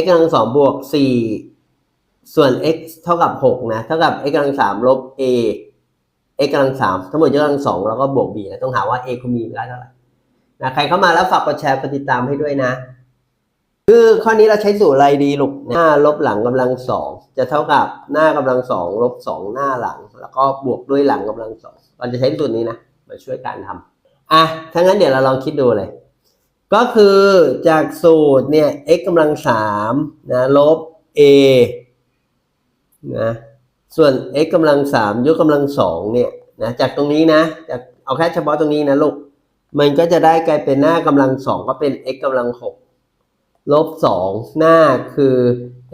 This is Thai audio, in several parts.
x กำลังสองบวกสี่ส่วน x เท่ากับหกนะ เท่ากับ x กำลังสามลบ a x กำลังสามทั้งหมดยกกำลังสองแล้วก็บวก b นะต้องหาว่า a คูณ b ได้เท่าไหร่นะใครเข้ามาแล้วฝากกดแชร์กดติดตามให้ด้วยนะ คือข้อนี้เราใช้สูตรอะไรดีลูกหน้าลบหลังกำลังสองจะเท่ากับหน้ากำลังสองลบสองหน้าหลัง แล้วก็บวกด้วยหลังกำลังสองเราจะใช้สูตรนี้นะมาช่วยการทำอะถ้างั้นเดี๋ยวเราลองคิดดูเลย ก็คือจากสูตรเนี่ย x กำลังสามนะลบ a นะส่วน x กำลังสามยกกำลังสองเนี่ยนะจากตรงนี้นะจากเอาแค่เฉพาะตรงนี้นะลูก มันก็จะได้กลายเป็นหน้ากำลังสองก็เป็น x กำลังหกลบสองหน้าคือ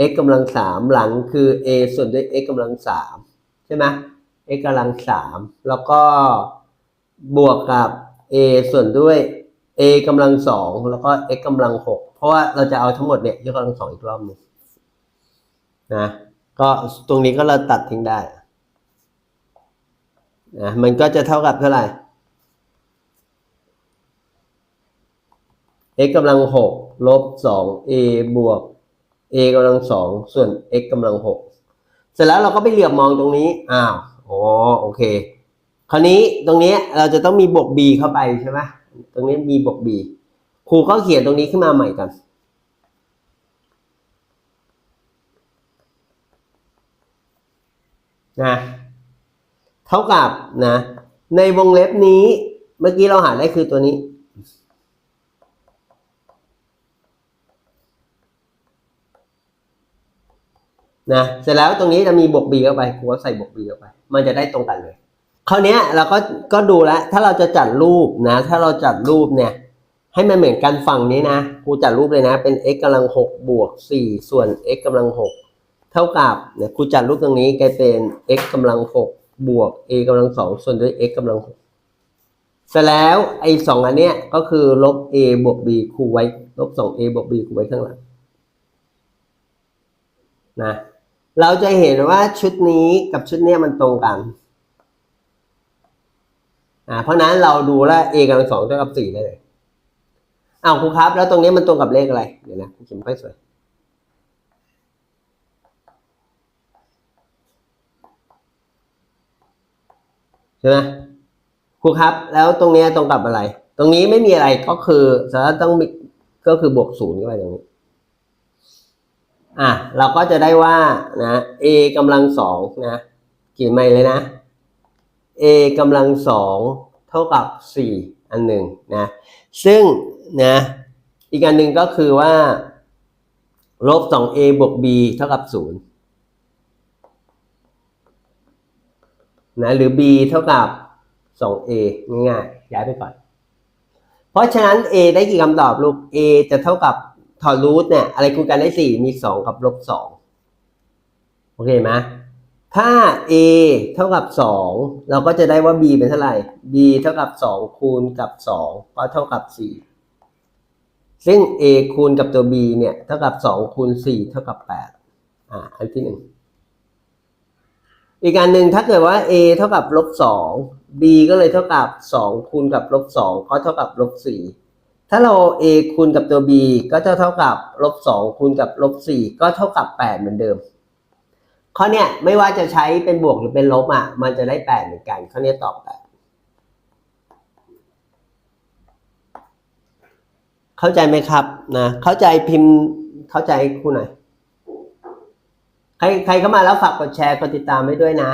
x กำลังสามหลังคือ a ส่วนด้วย x กำลังสามใช่ไหม x กำลังสามแล้วก็บวกกับ a ส่วนด้วย a กำลังสองแล้วก็ x กำลังหกเพราะว่าเราจะเอาทั้งหมดเนี่ยยกกำลังสองอีกรอบหนึงนะก็ตรงนี้ก็เราตัดทิ้งได้นะมันก็จะเท่ากับเท่าไหร่ x กำลังหกลบสอง a บวก a กำลังสองส่วน x กำลังหกเสร็จแล้วเราก็ไปเหลือบมองตรงนี้อ้าวอ๋อโอเค คราวนี้ตรงนี้เราจะต้องมีบวก b เข้าไปใช่ไหม ตรงนี้มีบวก b ครูก็เขียนตรงนี้ขึ้นมาใหม่กัน นะ เท่ากับนะ ในวงเล็บนี้ เมื่อกี้เราหาได้คือตัวนี้ นะ เสร็จแล้วตรงนี้จะมีบวก b เข้าไปครูก็ใส่บวก b เข้าไป มันจะได้ตรงกันเลย ราวนี้ยเราก็ก็ดูแล้วถ้าเราจะจัดรูปนะ ถ้าเราจัดรูปเนี่ย ให้มันเหมือนกันฝั่งนี้นะครูจัดรูปเลยนะเป็น x กำลังหกบวกสี่ส่วน x กำลังหกเท่ากับเนี่ยครูจัดรูปตรงนี้กลายเป็น x กำลังหกบวก a กำลังสองส่วนด้วย x กำลังหกเสร็จแล้วไอ้สองอันเนี้ยก็คือลบ a บวก b ครูไว้ลบสอง a บวก b ครูไว้ข้างหลังนะเราจะเห็นว่าชุดนี้กับชุดเนี้ยมันตรงกัน อ่าเพราะนั้นเราดูแล้ว a กำลังสองเท่ากับสี่ได้เลยอ้าวครูครับ แล้วตรงนี้มันตรงกับเลขอะไรเดี๋ยวนะครูเขียนไม่สวยใช่ไหมครูครับ แล้วตรงนี้ตรงกับอะไร ตรงนี้ไม่มีอะไรก็คือสาระต้องมีก็คือบวกศูนย์เข้าไปตรงนี้อะเราก็จะได้ว่านะ a กำลังสองนะเขียนใหม่เลยนะ a กำลังสองเท่ากับสี่อันหนึ่งนะซึ่งนะอีกอันหนึ่งก็คือว่าลบสอง a บวก b เท่ากับศูนย์นะหรือ b เท่ากับสอง a ง่ายๆย้ายไปก่อน เพราะฉะนั้น a ได้กี่คำตอบลูก a จะเท่ากับถอดรูทเนี่ยอะไรคูณกันได้สี่มีสองกับลบสองโอเคไหม ถ้า a เท่ากับสองเราก็จะได้ว่า b เป็นเท่าไหร่ b เท่ากับสองคูณกับสองก็เท่ากับสี่ซึ่ง a คูณกับตัว b เนี่ย เท่ากับสองคูณสี่เท่ากับแปดอ่า อันที่หนึ่งอีกอันหนึ่งถ้าเกิดว่า a เท่ากับลบสอง b ก็เลยเท่ากับสองคูณกับลบสองก็เท่ากับลบสี่ถ้าเรา a คูณกับตัว b ก็จะเท่ากับลบสองคูณกับลบสี่ก็เท่ากับแปดเหมือนเดิม ข้อเนี้ยไม่ว่าจะใช้เป็นบวกหรือเป็นลบอะมันจะได้แปดเหมือนกัน ข้อเนี้ยตอบแปดเข้าใจไหมครับนะเข้าใจพิมพ์เข้าใจครูหน่อยใครใครเข้ามาแล้วฝากกดแชร์กดติดตามไว้ด้วยนะ